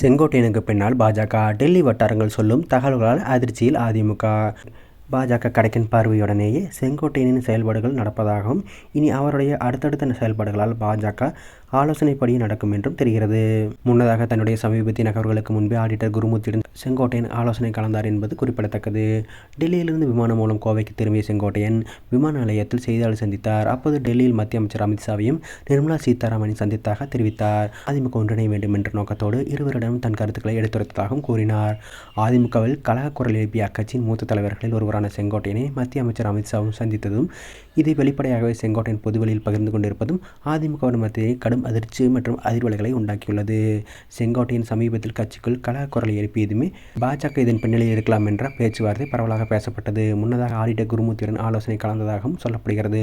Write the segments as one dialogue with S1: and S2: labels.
S1: செங்கோட்டையனுக்கு பின்னால் பாஜக டெல்லி வட்டாரங்கள் சொல்லும் தகவல்களால் அதிர்ச்சியில் அதிமுக. பாஜக கடைக்கின் பார்வையுடனேயே செங்கோட்டையனின் செயல்பாடுகள் நடப்பதாகவும் இனி அவருடைய அடுத்தடுத்த செயல்பாடுகளால் பாஜக ஆலோசனைப்படி நடக்கும் என்றும் தெரிகிறது. முன்னதாக தன்னுடைய சமீபத்திய நகர்வுகளுக்கு முன்பே ஆடிட்டர் குருமூர்த்தியுடன் செங்கோட்டையன் ஆலோசனை கலந்தார் என்பது குறிப்பிடத்தக்கது. டெல்லியிலிருந்து விமானம் மூலம் கோவைக்கு திரும்பிய செங்கோட்டையன் விமான நிலையத்தில் செய்தியாளர் சந்தித்தார். அப்போது டெல்லியில் மத்திய அமைச்சர் அமித்ஷாவையும் நிர்மலா சீதாராமனை சந்தித்தாக தெரிவித்தார். அதிமுக ஒன்றிணைய வேண்டும் என்ற நோக்கத்தோடு இருவரிடம் தன் கருத்துக்களை எடுத்துரைத்ததாகவும் கூறினார். அதிமுகவில் கலக குரல் எழுப்பிய அக்கட்சியின் மூத்த தலைவர்களில் ஒருவர் ஒருவரான செங்கோட்டையனை மத்திய அமைச்சர் அமித்ஷாவும் சந்தித்ததும் இதை வெளிப்படையாகவே செங்கோட்டையன் பொதுவெளியில் பகிர்ந்து கொண்டிருப்பதும் அதிமுகவின் மத்திய கடும் அதிர்ச்சி மற்றும் அதிர்வலைகளை உண்டாக்கியுள்ளது. செங்கோட்டையன் சமீபத்தில் கட்சிக்குள் கலா குரலை எழுப்பியதுமே பாஜக இதன் பின்னணியில் இருக்கலாம் என்ற பேச்சுவார்த்தை பரவலாக பேசப்பட்டது. முன்னதாக ஆடிட்டர் குருமூர்த்தியுடன் ஆலோசனை கலந்ததாகவும் சொல்லப்படுகிறது.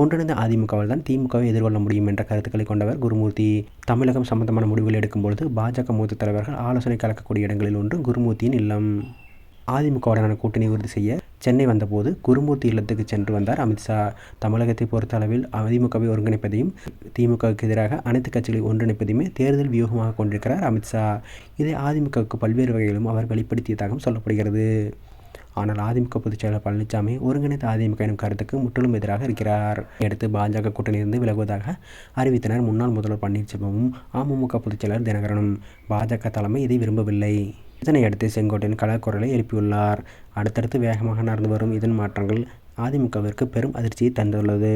S1: ஒன்றிணைந்த அதிமுகவில் தான் திமுகவை எதிர்கொள்ள முடியும் என்ற கருத்துக்களை கொண்டவர் குருமூர்த்தி. தமிழகம் சம்பந்தமான முடிவுகள் எடுக்கும்பொழுது பாஜக மூத்த தலைவர்கள் ஆலோசனை கலக்கக்கூடிய இடங்களில் ஒன்று குருமூர்த்தியின் இல்லம். அதிமுகவுடனான கூட்டணி உறுதி செய்ய சென்னை வந்தபோது குருமூர்த்தி இல்லத்துக்கு சென்று வந்தார். அமித்ஷா தமிழகத்தை பொறுத்த அளவில் அதிமுகவை ஒருங்கிணைப்பதையும் திமுகவுக்கு எதிராக அனைத்து கட்சிகளை ஒன்றிணைப்பதையுமே தேர்தல் வியூகமாக கொண்டிருக்கிறார் அமித்ஷா இதை அதிமுகவுக்கு பல்வேறு வகையிலும் அவர் வெளிப்படுத்தியதாகவும் சொல்லப்படுகிறது. ஆனால் அதிமுக பொதுச் செயலர் பழனிசாமி ஒருங்கிணைந்த அதிமுக எனும் கருத்துக்கு முற்றிலும் எதிராக இருக்கிறார். அடுத்து பாஜக கூட்டணியிலிருந்து விலகுவதாக அறிவித்தனர் முன்னாள் முதல்வர் பன்னீர்செல்வமும் அமமுக பொதுச் செயலர் தினகரனும். பாஜக தலைமை இதை விரும்பவில்லை. இதனையடுத்து செங்கோட்டையன் கலக்குரலை எழுப்பியுள்ளார். அடுத்தடுத்து வேகமாக நடந்து வரும் இதன் மாற்றங்கள் அதிமுகவிற்கு பெரும் அதிர்ச்சியை தந்துள்ளது.